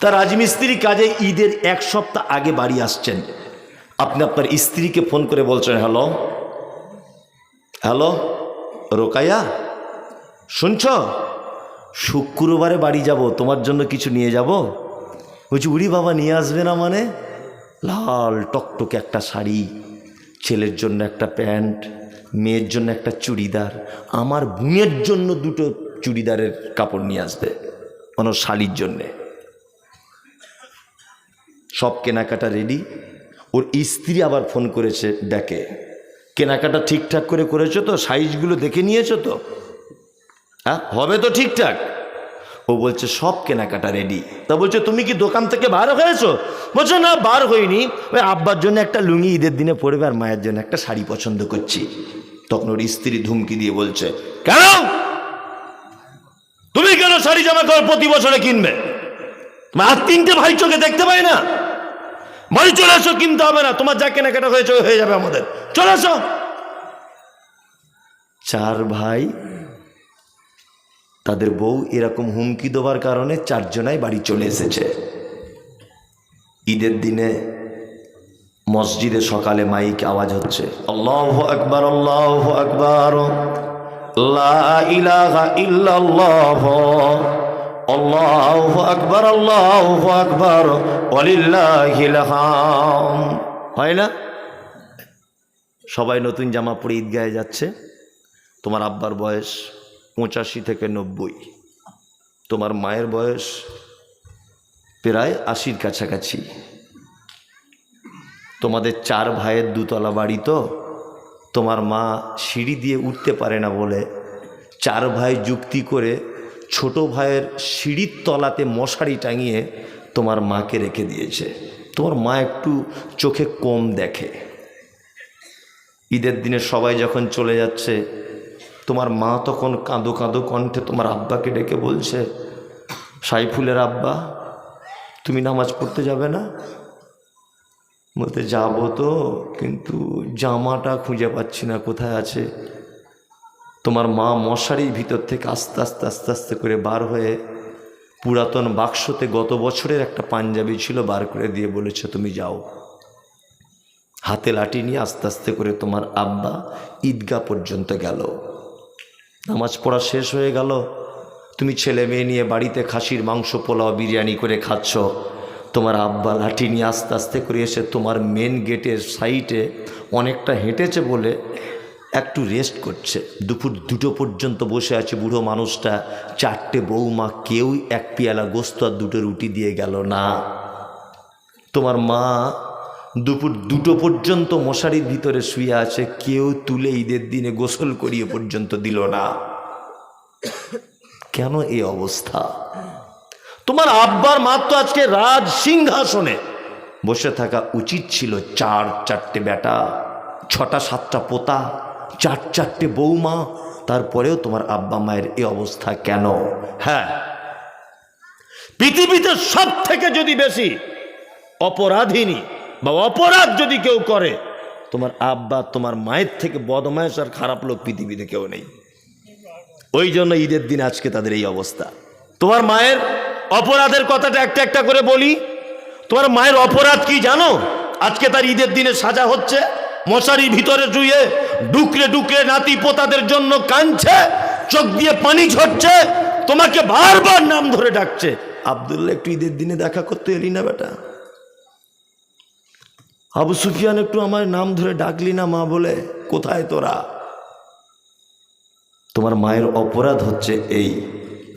তার রাজমিস্ত্রি কাজে ঈদের এক সপ্তাহ আগে বাড়ি আসছেন। আপনি আপনার স্ত্রীকে ফোন করে বলছেন, হ্যালো? হ্যালো? রোকাইয়া? শুনছ? শুক্রবারে বাড়ি যাব, তোমার জন্য কিছু নিয়ে যাব? বলছি, উড়ি বাবা, নিয়ে আসবে না মানে? লাল টকটকে একটা শাড়ি, ছেলের জন্য একটা প্যান্ট, মেয়ের জন্য একটা চুড়িদার, আমার বোনের জন্য দুটো চুড়িদারের কাপড় নিয়ে আসবে, কোনো শাড়ির জন্যে। সব কেনাকাটা রেডি ওর স্ত্রী আবার ফোন করেছে ডেকে কেনাকাটা ঠিকঠাক করে করেছ তো? সাইজগুলো দেখে নিয়েছো তো? হ্যাঁ হবে তো ঠিকঠাক। ও বলছে, সব কেনাকাটা রেডি তা বলছে, তুমি কি দোকান থেকে বার হয়েছো? বলছো, না, বার হইনি। ওই আব্বার জন্য একটা লুঙ্গি ঈদের দিনে পরবে আর মায়ের জন্য একটা শাড়ি পছন্দ করছি। তখন ওর স্ত্রী ধুমকি দিয়ে বলছে, কেন? তুমি কেন শাড়ি জামা কাপড় প্রতি বছরে কিনবে? আর তিনটে ভাই চোখে দেখতে পাই না। বাড়ি চলে আসো, কিনতে হবে না। তোমার যা কেনাকাটা হয়েছে হয়ে যাবে আমাদের। চলে আসো। চার ভাই, তাদের বউ এরকম হুমকি দেওয়ার কারণে চারজনাই বাড়ি চলে এসেছে। ঈদের দিনে মসজিদে সকালে মাইক আওয়াজ হচ্ছে। আল্লাহ আকবর আল্লাহ আকবর ইল্লাল্লাহ। আল্লাহু আকবার আল্লাহু আকবার ওয়ালিল্লাহিল হাম হয় না? সবাই নতুন জামা পরে ঈদগাহে যাচ্ছে। তোমার আব্বার বয়স পঁচাশি থেকে নব্বই। তোমার মায়ের বয়স প্রায় আশির কাছাকাছি। তোমাদের চার ভাইয়ের দুতলা বাড়ি তো, তোমার মা সিঁড়ি দিয়ে উঠতে পারে না বলে চার ভাই যুক্তি করে ছোট ভাইয়ের সিঁড়ির তলাতে মশারি টাঙিয়ে তোমার মাকে রেখে দিয়েছে। তোমার মা একটু চোখে কম দেখে। ঈদের দিনে সবাই যখন চলে যাচ্ছে, তোমার মা তখন কাঁদো কাঁদো কণ্ঠে তোমার আব্বাকে ডেকে বলছে, সাইফুলের আব্বা, তুমি নামাজ পড়তে যাবে না? বলতে, যাব তো, কিন্তু জামাটা খুঁজে পাচ্ছি না, কোথায় আছে? তোমার মা মশারির ভিতর থেকে আস্তে আস্তে আস্তে আস্তে করে বার হয়ে পুরাতন বাক্সতে গত বছরের একটা পাঞ্জাবি ছিল বার করে দিয়ে বলেছে, তুমি যাও। হাতে লাঠি নিয়ে আস্তে আস্তে করে তোমার আব্বা ঈদগাহ পর্যন্ত গেল। নামাজ পড়া শেষ হয়ে গেল। তুমি ছেলে মেয়ে নিয়ে বাড়িতে খাসির মাংস, পোলাও, বিরিয়ানি করে খাচ্ছ। তোমার আব্বা লাঠি নিয়ে আস্তে আস্তে করে এসে তোমার মেন গেটের সাইটে অনেকটা হেঁটেছে বলে একটু রেস্ট করছে। দুপুর দুটো পর্যন্ত বসে আছে বুড়ো মানুষটা। চারটে বৌমা কেউ এক পেয়ালা গোস্ত আর দুটো রুটি দিয়ে গেল না। তোমার মা দুপুর দুটো পর্যন্ত মশারির ভিতরে শুয়ে আছে, কেউ তুলে ঈদের দিনে গোসল করিয়ে পর্যন্ত দিল না। কেন এই অবস্থা? তোমার আব্বার মা তো আজকে রাজ সিংহাসনে। বসে থাকা উচিত ছিল চার, চারটে বেটা, ছটা, সাতটা পোতা চার চারটে বৌমা, তারপরেও তোমার আব্বা মায়ের এই অবস্থা কেন? হ্যাঁ। পৃথিবীতে সব থেকে যদি বেশি অপরাধিনী বা অপরাধ যদি কেউ করে, তোমার আব্বা, তোমার মায়ের থেকে বদমায়েশ আর খারাপ লোক পৃথিবীতে কেউ নেই। ওই জন্য ঈদের দিন আজকে তাদের এই অবস্থা। তোমার মায়ের অপরাধের কথাটা একটা একটা করে বলি। তোমার মায়ের অপরাধ কি জানো? আজকে তার ঈদের দিনে সাজা হচ্ছে, মশারির ভিতরে শুয়ে ডুকরে ডুকরে নাতি পোতাদের জন্য কাঁদছে, চোখ দিয়ে পানি ঝরছে, তোমাকে বারবার নাম ধরে ডাকছে। আবদুল্লাহ একটু ঈদের দিনে দেখা করতে এলি না বেটা? আবু সুফিয়ান একটু আমার নাম ধরে ডাকলি না মা বলে, কোথায় তোরা? তোমার মায়ের অপরাধ হচ্ছে এই।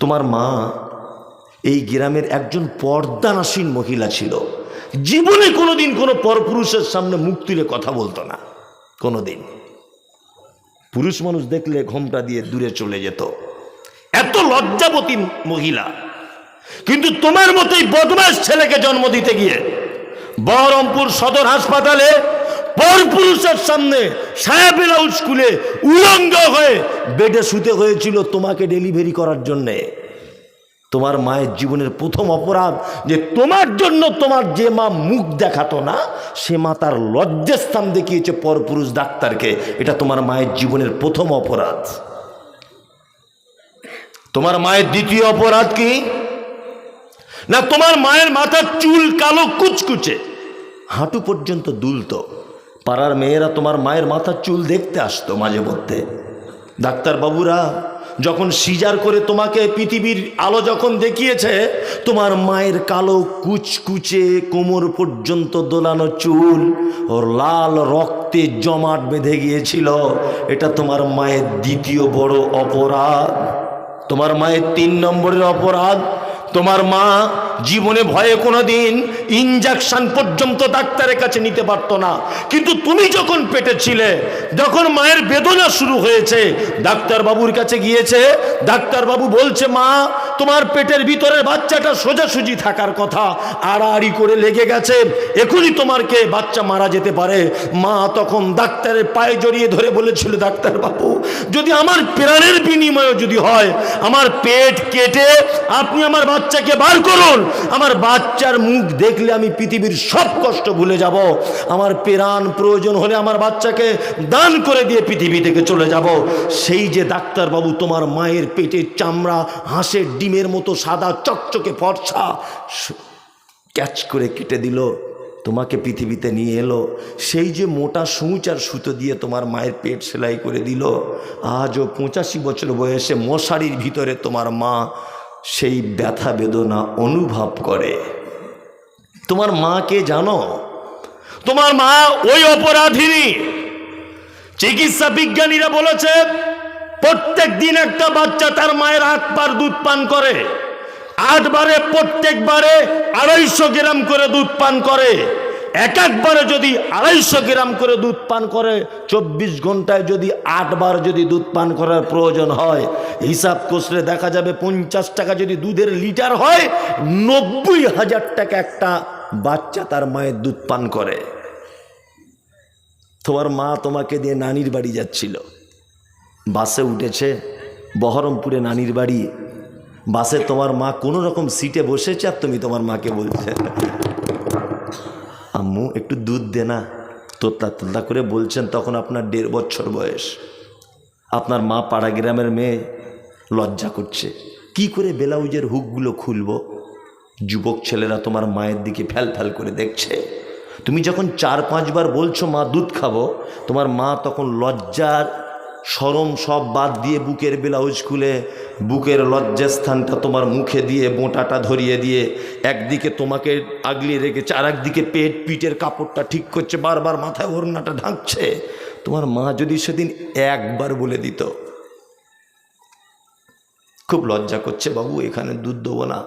তোমার মা এই গ্রামের একজন পর্দানাসীন মহিলা ছিল। জীবনে কোনোদিন কোনো পরপুরুষের সামনে মুখ তুলে কথা বলতো না। কোনোদিন। পুরুষ মানুষ দেখলে ঘোমটা দিয়ে দূরে চলে যেত। এত লজ্জাবতী মহিলা। কিন্তু তোমার মতোই বদমাস ছেলেকে জন্ম দিতে গিয়ে বহরমপুর সদর হাসপাতালে পরপুরুষের সামনে সায়াবেলাউ স্কুলে উলঙ্গ হয়ে বেডে শুতে হয়েছিল তোমাকে ডেলিভারি করার জন্যে। তোমার মায়ের জীবনের প্রথম অপরাধ যে তোমার জন্য তোমার যে মা মুখ দেখাতো না, সে মা তার লজ্জাস্থান দেখিয়েছে পরপুরুষ ডাক্তারকে। এটা তোমার মায়ের জীবনের প্রথম অপরাধ। তোমার মায়ের দ্বিতীয় অপরাধ কি? না, তোমার মায়ের মাথার চুল কালো কুচকুচে। হাঁটু পর্যন্ত দুলতো। পাড়ার মেয়েরা তোমার মায়ের মাথার চুল দেখতে আসতো মাঝে মধ্যে। ডাক্তারবাবুরা যখন সিজার করে তোমাকে পৃথিবীর আলো যখন দেখিয়েছে, তোমার মায়ের কালো কুচকুচে কোমর পর্যন্ত দোলানো চুল ও লাল রক্তে জমাট বেঁধে গিয়েছিল। এটা তোমার মায়ের দ্বিতীয় বড় অপরাধ। তোমার মায়ের তিন নম্বরের অপরাধ, তোমার মা জীবনে ভয়ে কোনো দিন ইঞ্জেকশন পর্যন্ত ডাক্তারের কাছে নিতে পারতো না। কিন্তু তুমি যখন পেটে ছিলে, যখন মায়ের বেদনা শুরু হয়েছে ডাক্তার বাবুর কাছে গিয়েছে ডাক্তার বাবু বলছে, মা, তোমার পেটের ভিতরের বাচ্চাটা সোজাসুজি থাকার কথা, আড়াআড়ি করে লেগে গেছে এখনই তোমারকে বাচ্চা মারা যেতে পারে? মা তখন ডাক্তারের পায়ে জড়িয়ে ধরে বলেছিল ডাক্তার বাবু যদি আমার প্রাণের বিনিময়ে যদি হয়, আমার পেট কেটে আপনি আমার বাচ্চাকে বার করুন আমার বাচ্চার মুখ দেখলে আমি পৃথিবীর সব কষ্ট ভুলে যাব। আমার প্রাণ প্রয়োজন হলে আমার বাচ্চাকে দান করে দিয়ে পৃথিবী থেকে চলে যাব। সেই যে ডাক্তারবাবু, তোমার মায়ের পেটের চামড়া, হাঁসের ডিমের মতো সাদা চকচকে ফর্সা ক্যাচ করে কেটে দিল। তোমাকে পৃথিবীতে নিয়ে এলো। সেই যে মোটা সূচ আর সুতো দিয়ে তোমার মায়ের পেট সেলাই করে দিল। আজও পঁচাশি বছর বয়সে মশারির ভিতরে তোমার মা সেই ব্যথা বেদনা অনুভব করে। তোমার মাকে জানো? তোমার মা ওই অপরাধিনী। চিকিৎসা বিজ্ঞানীরা বলেছে, প্রত্যেক দিন একটা বাচ্চা তার মায়ের আট পার দুধ পান করে। আটবারে প্রত্যেকবারে আড়াইশো গ্রাম করে দুধ পান করে। এক একবারে যদি আড়াইশো গ্রাম করে দুধ পান করে, চব্বিশ ঘন্টায় যদি আটবার যদি দুধ পান করার প্রয়োজন হয়, হিসাব কষলে দেখা যাবে পঞ্চাশ টাকা যদি দুধের লিটার হয়, নব্বই হাজার টাকা একটা বাচ্চা তার মায়ের দুধ পান করে। তোমার মা তোমাকে দিয়ে নানির বাড়ি যাচ্ছিল। বাসে উঠেছে, বহরমপুরে নানির বাড়ি। বাসে তোমার মা কোনো রকম সিটে বসেছে আর তুমি তোমার মাকে বলছে। আম্মু, একটু দুধ দে না। তোতলা তোতলা করে বলছেন, তখন আপনার দেড় বছর বয়স। আপনার মা পাড়া গ্রামের মেয়ে লজ্জা করছে। কি করে ব্লাউজের হুকগুলো খুলবো? যুবক ছেলেরা তোমার মায়ের দিকে ফ্যাল ফ্যাল করে দেখছে। তুমি যখন চার পাঁচবার বলছো, মা, দুধ খাব, তোমার মা তখন লজ্জার সরম সব বাদ দিয়ে বুকের ব্লাউজ খুলে বুকের লজ্জাস্থানটা তোমার মুখে দিয়ে বোঁটাটা ধরিয়ে দিয়ে, একদিকে তোমাকে আগলিয়ে রেখেছে আর একদিকে পেট পিঠের কাপড়টা ঠিক করছে, বারবার মাথায় ওড়নাটা ঢাকছে। তোমার মা যদি সেদিন একবার বলে দিত, খুব লজ্জা করছে বাবু, এখানে দুধ দেবো না।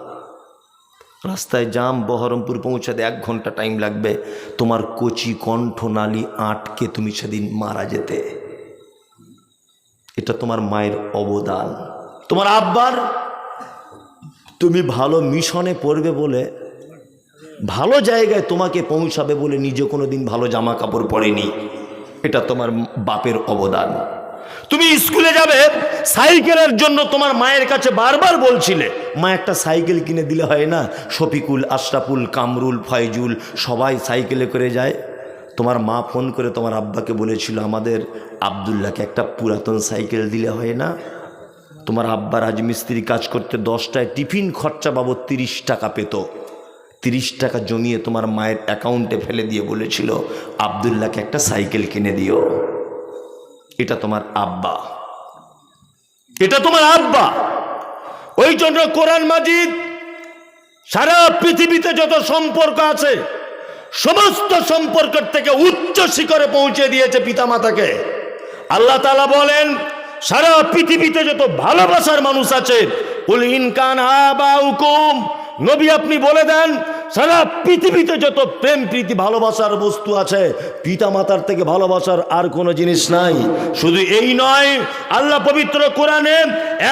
রাস্তায় জাম বহরমপুর পৌঁছাতে এক ঘণ্টা টাইম লাগবে। তোমার কচি কণ্ঠনালী আটকে তুমি সেদিন মারা যেতে। এটা তোমার মায়ের অবদান। তোমার আব্বার? তুমি ভালো মিশনে পড়বে বলে ভালো জায়গায় তোমাকে পৌঁছাবে বলে নিজে কোনো দিন ভালো জামা কাপড় পরেনি। এটা তোমার বাপের অবদান। তুমি স্কুলে যাবে, সাইকেলের জন্য তোমার মায়ের কাছে বারবার বলছিলে, মা, একটা সাইকেল কিনে দিলে হয় না? শফিকুল, আশরাফুল, কামরুল, ফয়জুল সবাই সাইকেলে করে যায়। তোমার মা ফোন করে তোমার আব্বাকে বলেছিল, আমাদের আবদুল্লাহকে একটা পুরাতন সাইকেল দিলে হয় না? তোমার আব্বা রাজমিস্ত্রি কাজ করতে দশটায় টিফিন খরচা বাবদ তিরিশ টাকা পেত। তিরিশ টাকা জমিয়ে তোমার মায়ের অ্যাকাউন্টে ফেলে দিয়ে বলেছিল, আবদুল্লাহকে একটা সাইকেল কিনে দিও। এটা তোমার আব্বা। এটা তোমার আব্বা। ওই জন্য কোরআন মাজিদ সারা পৃথিবীতে যত সম্পর্ক আছে, সমস্ত সম্পর্কের থেকে উচ্চ শিখরে পৌঁছে দিয়েছে পিতামাতাকে। আল্লাহ তালা বলেন সারা পৃথিবীতে যত ভালোবাসার মানুষ আছে উল ইনকান আবা হুকুম নবী আপনি বলে দেন সারা পৃথিবীতে যত প্রেম, প্রীতি, ভালোবাসার বস্তু আছে পিতা মাতার থেকে ভালোবাসার আর কোনো জিনিস নাই। শুধু এই নয়, আল্লাহ পবিত্র কোরআনে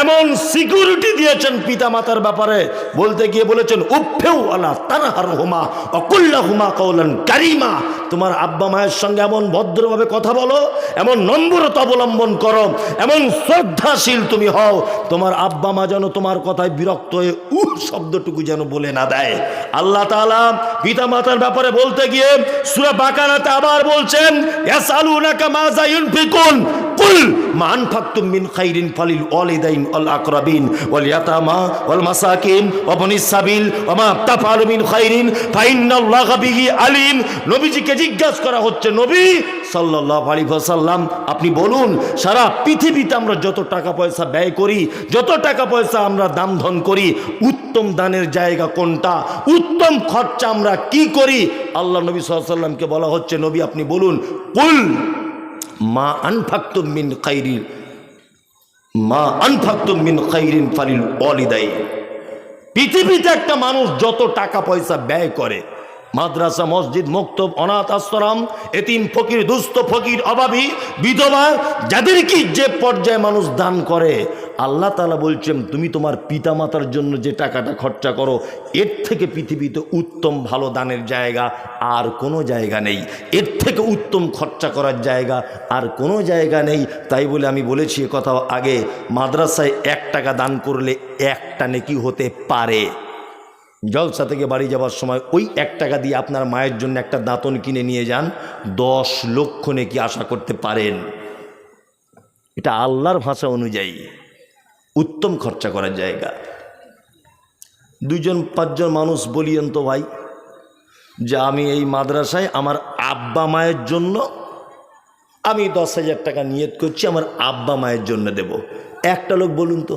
এমন সিকিউরিটি দিয়েছেন পিতা মাতার ব্যাপারে। বলতে গিয়ে বলেছেন উফেউ আল্লাহ তানহার হুমা, অকুল্লা হুমা কৌলান কারিমা। তোমার আব্বা মায়ের সঙ্গে এমন ভদ্রভাবে কথা বলো, এমন নম্রতা অবলম্বন করো, এমন শ্রদ্ধাশীল তুমি হও, তোমার আব্বা মা যেন তোমার কথায় বিরক্ত হয়ে উহ শব্দটুকু যেন বলে না দেয়। আল্লাহ তাআলা পিতা মাতার ব্যাপারে বলতে গিয়ে সূরা বাকারাতে আবার বলছেন কুল মা আনফাকতুম মিন খাইরিন ফালিল ওয়ালিদাইন ওয়াল আকরাবিন ওয়াল ইয়াতামা ওয়াল মাসাকিন ওয়া বনিস সাবিল ওয়া মা তাফআলু মিন খাইরিন ফাইন্নাল্লাহা নবীজিকে জিজ্ঞাসা করা হচ্ছে, নবী সাল্লাল্লাহু আলাইহি ওয়াসাল্লাম, আপনি বলুন, সারা পৃথিবীতে আমরা যত টাকা পয়সা ব্যয় করি, যত টাকা পয়সা আমরা দাম ধন করি, উত্তম দানের জায়গা কোনটা, উত্তম খরচা আমরা কি করি? আল্লাহ নবী সাল্লামকে বলা হচ্ছে, নবী আপনি বলুন, কুল মা আনফাক্ত মিন খাইরিন মা আনফাক্ত মিন খাইরিন ফালিল অলিদাই পৃথিবীতে একটা মানুষ যত টাকা পয়সা ব্যয় করে, মাদ্রাসা, মসজিদ, মুক্তব, অনাথ আশ্রম, এতিম, ফকির, দুস্থ, ফকির, অভাবী, বিধবা, যাদেরকে যে পর্যায়ে মানুষ দান করে আল্লাহ তালা বলছেন, তুমি তোমার পিতামাতার জন্য যে টাকাটা খরচা করো, এর থেকে পৃথিবীতে উত্তম ভালো দানের জায়গা আর কোনো জায়গা নেই। এর থেকে উত্তম খরচা করার জায়গা আর কোনো জায়গা নেই। তাই বলে আমি বলেছি কথা আগে, মাদ্রাসায় এক টাকা দান করলে একটা নেকি হতে পারে। জলসা থেকে বাড়ি যাওয়ার সময় ওই এক টাকা দিয়ে আপনার মায়ের জন্য একটা দাঁতন কিনে নিয়ে যান, দশ লক্ষ নেকি আশা করতে পারেন। এটা আল্লাহর ভাষা অনুযায়ী। উত্তম খরচা করার জায়গা। দুজন পাঁচজন মানুষ বলিয়েন তো ভাই, যে আমি এই মাদ্রাসায় আমার আব্বা মায়ের জন্য আমি দশ হাজার টাকা নিয়ত করছি, আমার আব্বা মায়ের জন্য দেব। একটা লোক বলুন তো।